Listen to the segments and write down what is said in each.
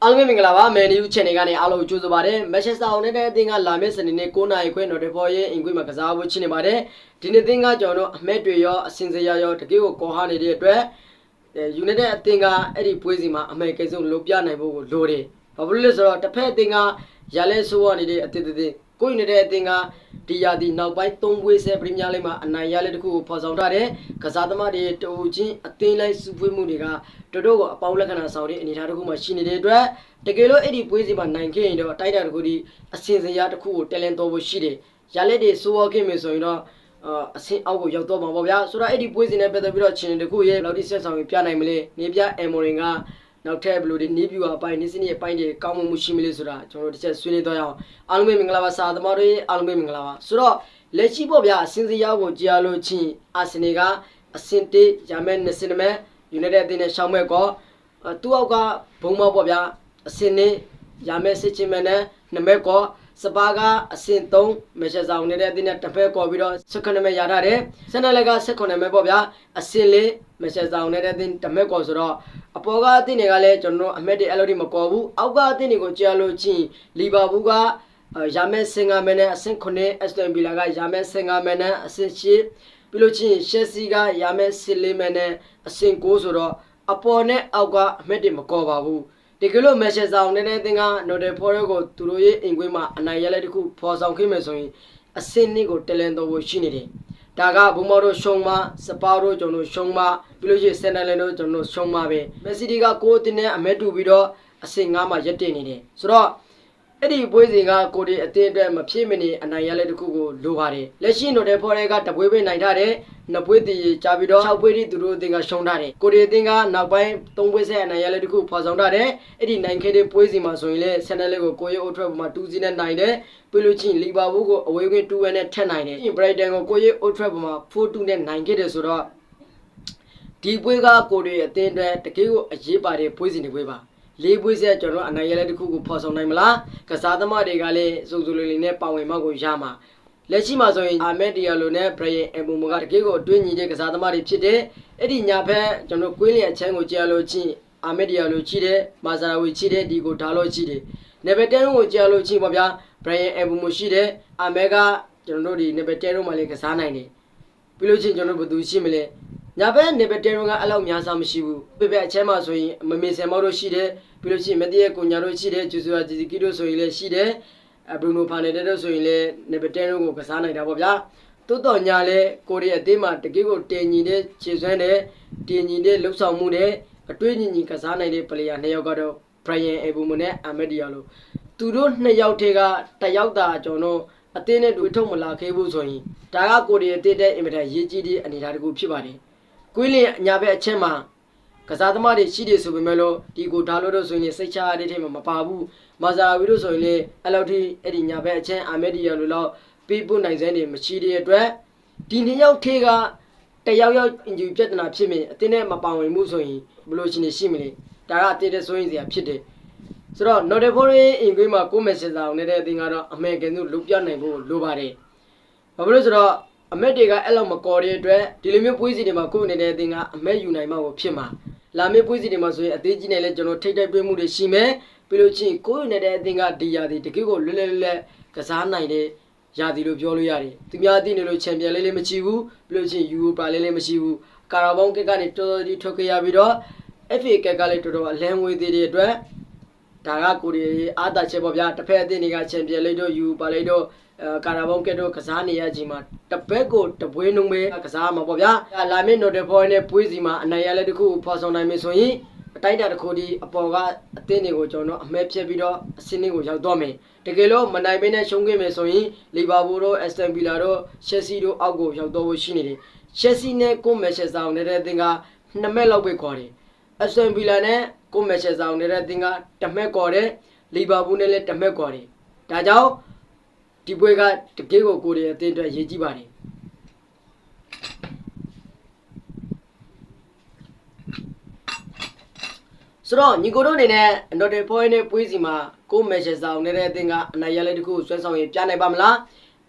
အားလုံးပဲမင်္ဂလာပါမယ်နီယူ channel ကနေအားလုံးကိုကြိုဆိုပါရစေမက်ချက်စာအောင်တဲ့အသင်းကလာမယ့်စနေနေ့9:00နာရီခွဲနော်တေဖော်ရဲ့အင်ကွေးမှာကစားဖို့ချင်နေပါတယ်ဒီနေ့အသင်းကကျွန်တော်တို့အမက်တွေရောအစင်စရာရောတကယ်ကိုကော်ဟာနေတဲ့အတွက်အဲ United အသင်းကအဲ့ဒီပွဲစီမှာအမေကိဆုံးလုံးပြနိုင်ဖို့ကိုလိုတယ်ဘာဖြစ်လို့လဲဆိုတော့တစ်ဖက်အသင်းကရလဲဆိုးရနေတဲ့အသင်းတစ် ကိုယ်နေတဲ့အသင်းကဒီယာဒီနောက်ပိုင်း၃ပွဲဆဲပရီးမီးယားလိဂ်မှာအနိုင်ရလဲတခုကိုဖော်ဆောင်ထားတယ်ကစားသမားတွေတူချင်းအသင်းလိုက်စုဖွဲ့မှုတွေကတော်တော်ကိုအပေါင်းလက္ခဏာဆောင်တဲ့အနေအထားတစ်ခုမှရှိနေတဲ့အတွက်တကယ်လို့အဲ့ဒီပွဲစီမှာနိုင်ခဲ့ရင်တော့တိုက်တာတစ်ခုဒီအစင်စရာတစ်ခုကိုတယ်လန်တော်ဖို့ရှိတယ်ရလဲတွေစိုးဝခဲ့မယ်ဆိုရင်တော့အာအဆင့်အောက်ကိုရောက်တော့မှာပေါ့ဗျာဆိုတော့အဲ့ဒီပွဲစဉ်နဲ့ပတ်သက်ပြီးတော့ချင်းတခုရဲ့ဘယ်လောက်ထိဆက်ဆောင်ပြနိုင်မလဲနေပြအမ်မိုရင်က နောက်ထပ်ဘယ်လိုဒီနီးပြူအပိုင်းနေစနစ်အပိုင်းတွေကောင်းမှုရှိမလဲဆိုတာကျွန်တော်တို့တစ်ချက်ဆွေးနွေးတော့ရအောင်အားလုံးပဲမင်္ဂလာပါစာသမားတွေအားလုံးပဲမင်္ဂလာပါဆိုတော့လက်ရှိပေါ့ဗျာအစင်စရာကိုကြားလို့ချင်းအာဆင်နယ်ကအဆင့်တေးရမယ်နစင်မဲယူနိုက်တက်အသင်းနဲ့ရှောင်းမဲ့ကောသူ့အောက်ကဘုံမောပေါ့ဗျာအဆင့်နေရမယ်စစ်ချင်းမဲနဲ့နမဲကောစပါကအဆင့်3မက်ချက်ဆောင်နေတဲ့အသင်းနဲ့တစ်ဖက်ကော်ပြီးတော့16မဲရထားတယ်ဆန်နယ်လက်က16မဲပေါ့ဗျာအဆင့်လေး မက်ချက်ဆောင်နေတဲ့အသင်းတစ်မဲကော်ဆိုတော့အပေါ်ကအသင်းတွေကလည်းကျွန်တော်တို့အမက်တွေအဲ့လိုတိမကော်ဘူးအောက်ကအသင်းတွေကိုကြားလို့ချင်းလီဗာပူးကရာမဲစင်ဂါမဲနဲ့အဆင့်9အက်စတန်ဗီလာကရာမဲစင်ဂါမဲနဲ့အဆင့်10ပြီးလို့ချင်းရှက်စီကရာမဲစစ်လေးမဲနဲ့အဆင့်9ဆိုတော့အပေါ်နဲ့အောက်ကအမက်တွေမကော်ပါဘူးတကယ်လို့မက်ရှယ်ဆောင်နေတဲ့သင်ကနော်တယ်ဖော်ရဲကိုသူတို့ရဲ့အင်ကွေးမှာအနိုင်ရလဲတခုဖော်ဆောင်ခဲ့မယ်ဆိုရင်အဆင့်နှစ်ကိုတလန်တော်ဖို့ရှိနေတယ် ဒါကဘုံမော်တို့ရှုံးမစပါတို့ကျွန်တော်ရှုံးမပြီးလို့ရှိရင်ဆန်နယ်လန်တို့ကျွန်တော်ရှုံးမပဲမက်ဆီဒီကကိုတင်နဲ့အမက်တူပြီးတော့အဆင့်9မှာရက်တင်နေတယ်ဆိုတော့ အဲ့ဒီပွဲစဉ်ကကိုဒီအတင်းအတွက်မဖြစ်မနေအနိုင်ရလဲတခုကိုလိုပါတယ်လက်ရှိနော်တယ်ဖော်ရဲကတပွဲပဲနိုင်ထားတယ်နှစ်ပွဲတည်ကြာပြီးတော့6ပွဲတိသူတို့အတင်းကရှုံးထားတယ်ကိုဒီအတင်းကနောက်ပိုင်း3ပွဲဆက်အနိုင်ရလဲတခုဖော်ဆောင်ထားတယ်အဲ့ဒီနိုင်ခဲ့တဲ့ပွဲစဉ်မှာဆိုရင်လည်းဆန်နယ်လက်ကိုကိုရဲအိုထရက်ပေါ်မှာ2စီးနဲ့နိုင်တယ်ပြီးလို့ချင်းလီဗာပူးကိုအဝေးကွင်း2ဝဲနဲ့ထက်နိုင်တယ်ဘရိုက်တန်ကိုကိုရဲအိုထရက်ပေါ်မှာ4-2နဲ့နိုင်ခဲ့တယ်ဆိုတော့ဒီပွဲကကိုတွေအတင်းအတွက်တကယ်ကိုအရေးပါတဲ့ပွဲစဉ်တွေပွဲပါ လေးပွဲဆက်ကျွန်တော်အနိုင်ရလဲတစ်ခုကိုဖော်ဆောင်နိုင်မလားကစားသမားတွေကလည်းစုံစုံလင်လင်နဲ့ပါဝင်မှကိုရမှာလက်ရှိမှာဆိုရင်အာမက်ဒီယာလိုနဲ့ဘရယန်အဘူမိုကတကယ်ကိုအတွင်းညီတဲ့ကစားသမားတွေဖြစ်တဲ့အဲ့ဒီညာဘက်ကျွန်တော်ကွင်းလျက်အချမ်းကိုကြားလို့ချင်းအာမက်ဒီယာလိုချိတဲ့မာဇာဝီချိတဲ့ဒီကိုဓာလို့ချိတယ်နေဗယ်တန်ကိုကြားလို့ချင်းပေါ့ဗျာဘရယန်အဘူမိုရှိတဲ့အာမက်ကကျွန်တော်တို့ဒီနေဗယ်တန်တို့မှလည်းကစားနိုင်တယ်ပြီးလို့ချင်းကျွန်တော်ဘယ်သူရှိမလဲ ညာဘက်နေဗယ်တန်တို့ကအဲ့လောက်များစားမရှိဘူးပြပြအချမ်းမှာဆိုရင်မမေဆန်မောက်တို့ရှိတယ်ပြီးလို့ချင်းမတည့်ရဲ့ကိုညာတို့ရှိတယ်ဂျူဆူယာဂျီဇီကီတို့ဆိုရင်လည်းရှိတယ်အဘရူနိုဖာနယ်တို့ဆိုရင်လည်းနေဗယ်တန်တို့ကိုကစားနိုင်တာပေါ့ဗျာတိုးတော်ညာလဲကိုရီးယားအသင်းမှာတကယ်ကိုတင်ညီတဲ့ခြေစွမ်းတဲ့တင်ညီတဲ့လှုပ်ဆောင်မှုနဲ့အတွေ့အကြုံညီကစားနိုင်တဲ့ပလေယာနှစ်ယောက်ကတော့ Brian Ebumo နဲ့ Ahmed Diallo သူတို့နှစ်ယောက်ထဲကတစ်ယောက်သာကျွန်တော်အသင်းနဲ့တွေ့ထုတ်မလာခဲ့ဘူးဆိုရင်ဒါကကိုရီးယားတစ်တဲ့အင်မတန်ရေးကြီးတဲ့အနေအထားတစ်ခုဖြစ်ပါတယ်။ ကွေးလင်ညာဘက်အချက်မှာကစားသမားတွေရှိတယ်ဆိုပေမဲ့လို့ဒီကိုဒါလို့တော့ဆိုရင်စိတ်ချရတဲ့ထဲမှာမပါဘူး။မာဇာဝီတို့ဆိုရင်လေအဲ့လောက်ထိအဲ့ဒီညာဘက်အချက်အာမက်ဒီယာလိုလောက်ပေးပို့နိုင်စမ်းတွေမရှိတဲ့အတွက်ဒီနှစ်ယောက်ထဲကတယောက်ယောက်အင်ဂျီပြဿနာဖြစ်မြင်အတင်းနဲ့မပါဝင်မှုဆိုရင်ဘယ်လိုရှင်နေရှိမလဲဒါကအတင်းတဲ့ဆိုရင်စရာဖြစ်တယ်ဆိုတော့ notification အင်္ဂလိပ်မှာကို message အောင်နေတဲ့အတင်းကတော့အမေကန်သူလုပြနိုင်ဖို့လိုပါတယ်ဘာဖြစ်လို့ဆိုတော့ အမက်တွေကအဲ့လောက်မကော်တဲ့အတွက်ဒီလိုမျိုးပွေးစီတွေမှာကိုယ်နေတဲ့အတင်းကအမက်ယူနိုင်မှကိုဖြစ်မှာလာမယ့်ပွေးစီတွေမှာဆိုရင်အသေးကြီးနဲ့လည်းကျွန်တော်ထိတ်တိုက်တွေ့မှုတွေရှိမယ်ပြီးလို့ချင်းကိုယ်နေတဲ့အတင်းကဒီရာဒီတကယ်ကိုလွတ်လွတ်လပ်လပ်ကစားနိုင်တဲ့ရာသီလို့ပြောလို့ရတယ်သူများအသိနေလို့ချန်ပီယံလေးလေးမရှိဘူးပြီးလို့ချင်းယူရိုပါလေးလေးမရှိဘူးကာရာဘောင်းကစ်ကနေတော်တော်ကြီးထွက်ခဲ့ရပြီးတော့ FA ကက်ကလည်းတော်တော်အလန်းဝေးသေးတဲ့အတွက်ဒါကကိုရီအားတာချက်ပေါ့ဗျာတစ်ဖက်အသင်းတွေကချန်ပီယံလိတို့ယူပါလိတို့အဲ ကာရာဘောင်းကက်တို့ကစားနေရခြင်းမှာတစ်ဘက်ကိုတပွဲနှုံးပဲကစားမှာပေါ့ဗျာလာမင်းနိုတယ်ဖော်နဲ့ပွေးစီမှာအနိုင်ရလဲတခုဖော်ဆောင်နိုင်မယ်ဆိုရင်အတိုက်တာတစ်ခုဒီအပေါ်ကအသင်းတွေကိုကျွန်တော်အမဲဖြတ်ပြီးတော့အစင်းလေးကိုရောက်တော့မယ်တကယ်လို့မနိုင်မင်းနဲ့ရှုံးခဲ့မယ်ဆိုရင်လီဗာပူးတို့အက်စတန်ဗီလာတို့ရှက်ဆီတို့အောက်ကိုရောက်တော့ဖို့ရှိနေတယ်ရှက်ဆီနဲ့ကိုမက်ရှက်ဆောင်နေတဲ့အသင်းကနှစ်မက်လောက်ပဲခေါ်တယ်အက်စတန်ဗီလာနဲ့ကိုမက်ရှက်ဆောင်နေတဲ့အသင်းကတစ်မက်ခေါ်တယ်လီဗာပူးနဲ့လည်းတစ်မက်ခေါ်တယ်ဒါကြောင့် ဒီပွဲကတကယ်ကိုကိုရီးယားအသင်းအတွက်ရေးကြည့်ပါတယ်ဆိုတော့ညီကိုတို့အနေနဲ့ Note Point နဲ့ပွဲစီမှာကိုမက်ရှယ်ဆောင်နေတဲ့အသင်းကအနိုင်ရလဲတခုဆွဲဆောင်ရင်ပြနိုင်ပါမလား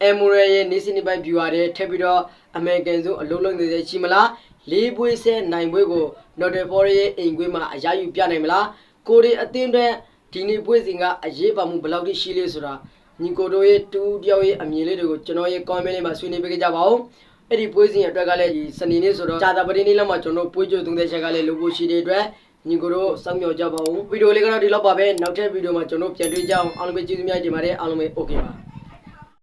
အမ်မိုရယ်ရဲ့နေစနီပိုင် viewer တွေထပ်ပြီးတော့အမေရိကန်စုအလုံးလုံးနေတဲ့ရှိမလားလေးပွဲဆဲနိုင်ပွဲကို Note Point ရဲ့အိမ်ကွေးမှာအရယူပြနိုင်မလားကိုရီအသင်းတွေဒီနေ့ပွဲစဉ်ကအရေးပါမှုဘယ်လောက်ထိရှိလဲဆိုတာ ညီကိုတို့ရဲ့တူတယောက်ရဲ့အမြင်လေးတွေကိုကျွန်တော်ရဲ့ comment လေးမှာဆွေးနွေးပေးကြပါဦးအဲ့ဒီပွဲစဉ်အတွက်ကလည်းဒီစနေနေ့ဆိုတော့ဂျာတာပတင်းနေ့လောက်မှာကျွန်တော်ပွဲကြိုသုံးသက်ချက်ကလည်းလုပ်ဖို့ရှိတဲ့အတွက်ညီကိုတို့စောင့်မျှော်ကြပါဦးဗီဒီယိုလေးကတော့ဒီလောက်ပါပဲနောက်ထပ်ဗီဒီယိုမှာကျွန်တော်ပြန်တွေ့ကြအောင်အားလုံးပဲကျေးဇူးများတင်ပါတယ်အားလုံးပဲ okay ပါ